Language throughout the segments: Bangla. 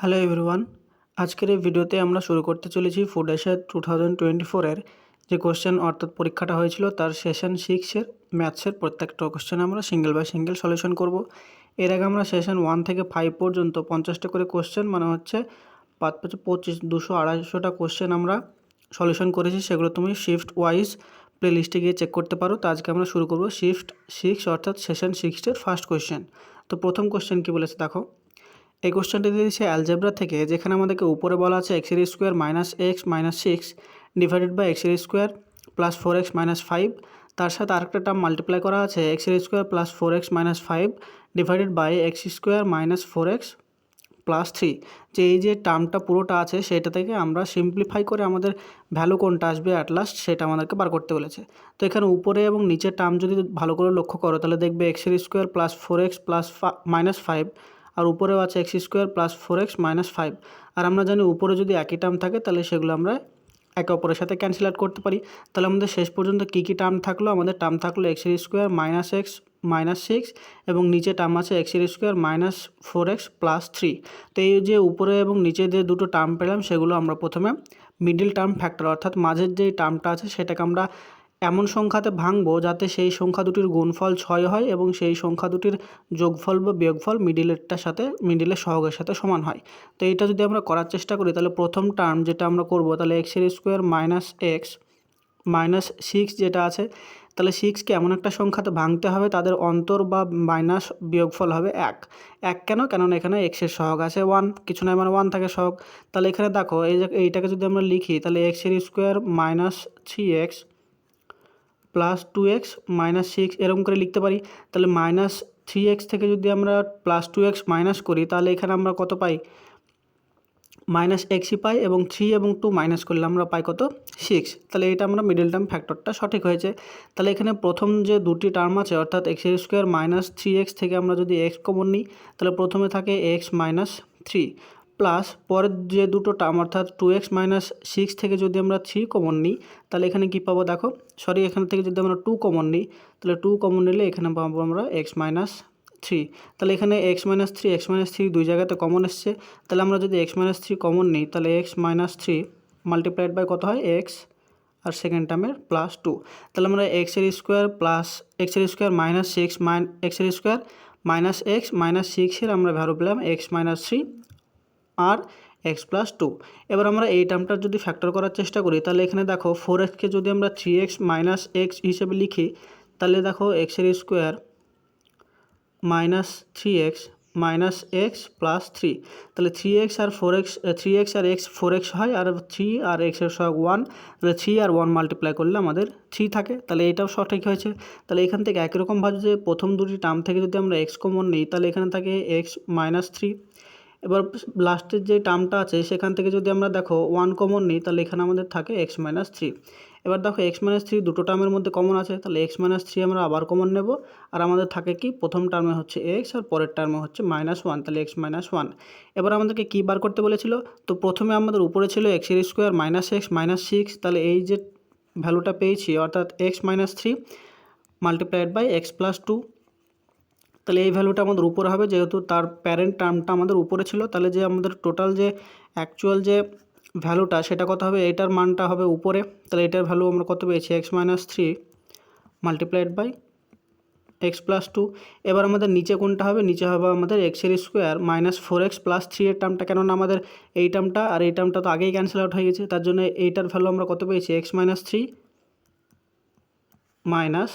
হ্যালো এভরিওয়ান আজকের এই ভিডিওতে আমরা শুরু করতে চলেছি food Asia two thousand twenty ফোরের যে কোশ্চেন অর্থাৎ পরীক্ষাটা হয়েছিল, তার সেশন সিক্সের ম্যাথসের প্রত্যেকটা কোশ্চেন আমরা সিঙ্গেল বাই সিঙ্গেল সলিউশন করব। এর আগে আমরা সেশন ওয়ান থেকে ফাইভ পর্যন্ত পঞ্চাশটা করে কোশ্চেন মানে হচ্ছে পাঁচ পাঁচ পঁচিশ দুশো আড়াইশোটা কোশ্চেন আমরা সলিউশন করেছি, সেগুলো তুমি শিফট ওয়াইজ প্লে লিস্টে গিয়ে চেক করতে পারো। তো আজকে আমরা শুরু করব শিফট সিক্স অর্থাৎ সেশন সিক্সের ফার্স্ট কোশ্চেন তো প্রথম কোশ্চেন কী বলেছে দেখো। এই কোশ্চেনটি দিয়েছে অ্যালজেব্রা থেকে, যেখানে আমাদেরকে উপরে বলা আছে এক্সের square minus x minus six divided by এক্সের square plus four x minus five তার সাথে আরেকটা টার্ম মাল্টিপ্লাই করা আছে এক্সের square plus four x minus five divided by x square minus four x plus three যে এই যে টার্মটা পুরোটা আছে, সেটা থেকে আমরা সিম্পলিফাই করে আমাদের ভ্যালু কোনটা আসবে অ্যাট লাস্ট সেটা আমাদেরকে বার করতে বলেছে। তো এখানে উপরে এবং নিচের টার্ম যদি ভালো করে লক্ষ্য করো, তাহলে দেখবে এক্সের square plus four x plus minus five আর উপরেও আছে x square plus four x minus five. আর আমরা জানি উপরে যদি একই টার্ম থাকে, তাহলে সেগুলো আমরা একে অপরের সাথে ক্যান্সেল আউট করতে পারি। তাহলে আমাদের শেষ পর্যন্ত কী কী টার্ম থাকল? আমাদের টার্ম থাকল x square minus x minus six এবং নিচে টার্ম আছে x square minus four x plus three. তো এই যে উপরে এবং নিচে যে দুটো টার্ম পেলাম, সেগুলো আমরা প্রথমে মিডিল টার্ম ফ্যাক্টর অর্থাৎ মাঝের যে টার্মটা আছে, সেটাকে আমরা এমন সংখ্যাতে ভাঙবো যাতে সেই সংখ্যা দুটির গুণফল ছয় হয় এবং সেই সংখ্যা দুটির যোগফল বা বিয়োগফল মিডিলেরটার সাথে মিডিলের সহগের সাথে সমান হয়। তো এটা যদি আমরা করার চেষ্টা করি, তাহলে প্রথম টার্ম যেটা আমরা করব, তাহলে এক্সের square minus x minus six যেটা আছে, তাহলে সিক্সকে এমন একটা সংখ্যাতে ভাঙতে হবে, তাদের অন্তর বা মাইনাস বিয়োগফল হবে এক। এক কেন? কেননা এখানে এক্সের সহগ আছে ওয়ান কিছু নয় মানে ওয়ান থাকে সহগ। তাহলে এখানে দেখো, এই এইটাকে যদি আমরা লিখি, তাহলে এক্সের square minus three x plus two x minus six এরকম করে লিখতে পারি। তাহলে মাইনাস থ্রি এক্স থেকে যদি আমরা প্লাস টু এক্স মাইনাস করি, তাহলে এখানে আমরা কত পাই? মাইনাস এক্সই পাই এবং থ্রি এবং টু মাইনাস করলে আমরা পাই কত? সিক্স তাহলে এটা আমরা মিডল টার্ম ফ্যাক্টরটা সঠিক হয়েছে। তাহলে এখানে প্রথম যে দুটি টার্ম আছে, অর্থাৎ x square minus three x থেকে আমরা যদি এক্স কমন নিই, তাহলে প্রথমে থাকে এক্স মাইনাস থ্রি প্লাস পরের যে দুটো টার্ম অর্থাৎ টু এক্স মাইনাস সিক্স থেকে যদি আমরা থ্রি কমন নিই, তাহলে এখানে কী পাবো দেখো? সরি এখান থেকে যদি আমরা টু কমন নিই, তাহলে টু কমন নিলে এখানে পাবো আমরা এক্স মাইনাস থ্রি তাহলে এখানে x minus three x minus three দুই জায়গাতে কমন এসছে। তাহলে আমরা যদি এক্স মাইনাস থ্রি কমন নিই, তাহলে x minus three multiplied by কত হয়? এক্স আর সেকেন্ড টার্মের প্লাস টু তাহলে আমরা এক্সের স্কোয়ার প্লাস এক্সের স্কোয়ার মাইনাস সিক্স মাইন এক্সের স্কোয়ার মাইনাস এক্স মাইনাস সিক্সের আমরা ভ্যালু পেলাম এক্স মাইনাস থ্রি আর এক্স প্লাস টু। এবার আমরা এই টার্মটার যদি ফ্যাক্টর করার চেষ্টা করি, তাহলে এখানে দেখো ফোর এক্সকে যদি আমরা থ্রি এক্স মাইনাস এক্স হিসেবে লিখি, তাহলে দেখো এক্সের square minus three x minus x plus three তাহলে থ্রি এক্স আর ফোর এক্স থ্রি এক্স আর এক্স ফোর এক্স হয়, আর থ্রি আর এক্সের সহ ওয়ান তাহলে থ্রি আর ওয়ান মাল্টিপ্লাই করলে আমাদের থ্রি থাকে। তাহলে এটাও সঠিক হয়েছে। তাহলে এখান থেকে একই রকমভাবে যে প্রথম দুটি টার্ম থেকে যদি আমরা এক্স কমন নিই, তাহলে এখানে থাকে এক্স মাইনাস থ্রি এবার লাস্টের যে টার্মটা আছে, সেখান থেকে যদি আমরা দেখো ওয়ান কমন নিই, তাহলে এখানে আমাদের থাকে এক্স মাইনাস থ্রি এবার দেখো এক্স মাইনাস থ্রি দুটো টার্মের মধ্যে কমন আছে, তাহলে এক্স মাইনাস থ্রি আমরা আবার কমন নেব। আর আমাদের থাকে কি, প্রথম টার্মে হচ্ছে এক্স আর পরের টার্মে হচ্ছে মাইনাস ওয়ান তাহলে এক্স মাইনাস ওয়ান এবার আমাদেরকে কী বার করতে বলেছিল? তো প্রথমে আমাদের উপরে ছিল এক্সের square minus x minus six তাহলে এই যে ভ্যালুটা পেয়েছি, অর্থাৎ x minus three multiplied by x plus two তাহলে এই ভ্যালুটা আমাদের উপরে হবে। যেহেতু তার প্যারেন্ট টার্মটা আমাদের উপরে ছিল, তাহলে যে আমাদের টোটাল যে অ্যাকচুয়াল যে ভ্যালুটা সেটা কত হবে? এটার মানটা হবে উপরে। তাহলে এটার ভ্যালু আমরা কত পেয়েছি? X minus three multiplied by x plus two এবার আমাদের নিচে কোনটা হবে? নিচে হবে আমাদের এক্সের square minus four x plus three এর টার্মটা কেননা আমাদের এই টার্মটা আর এই টার্মটা তো আগেই ক্যান্সেল আউট হয়ে গেছে। তার জন্য এইটার ভ্যালু আমরা কত পেয়েছি? X minus three minus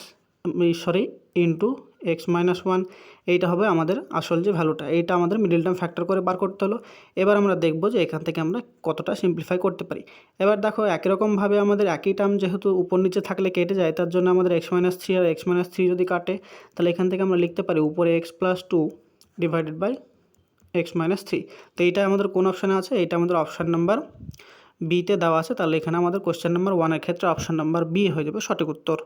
sorry into x minus one, এইটা হবে আমাদের আসল যে ভ্যালুটা এইটা আমাদের মিডিল টার্ম ফ্যাক্টর করে বার করতে হলো। এবার আমরা দেখব যে এখান থেকে আমরা কতটা সিম্পলিফাই করতে পারি। এবার দেখো একই রকমভাবে আমাদের একই টার্ম যেহেতু উপর নিচে থাকলে কেটে যায়, তার জন্য আমাদের এক্স মাইনাস থ্রি আর এক্স মাইনাস থ্রি যদি কাটে, তাহলে এখান থেকে আমরা লিখতে পারি উপরে x plus two divided by x minus three. তো এইটা আমাদের কোন অপশানে আছে? এইটা আমাদের অপশান নাম্বার বিতে দেওয়া আছে। তাহলে এখানে আমাদের কোশ্চেন নাম্বার ওয়ানের ক্ষেত্রে অপশান নাম্বার বি হয়ে যাবে সঠিক উত্তর।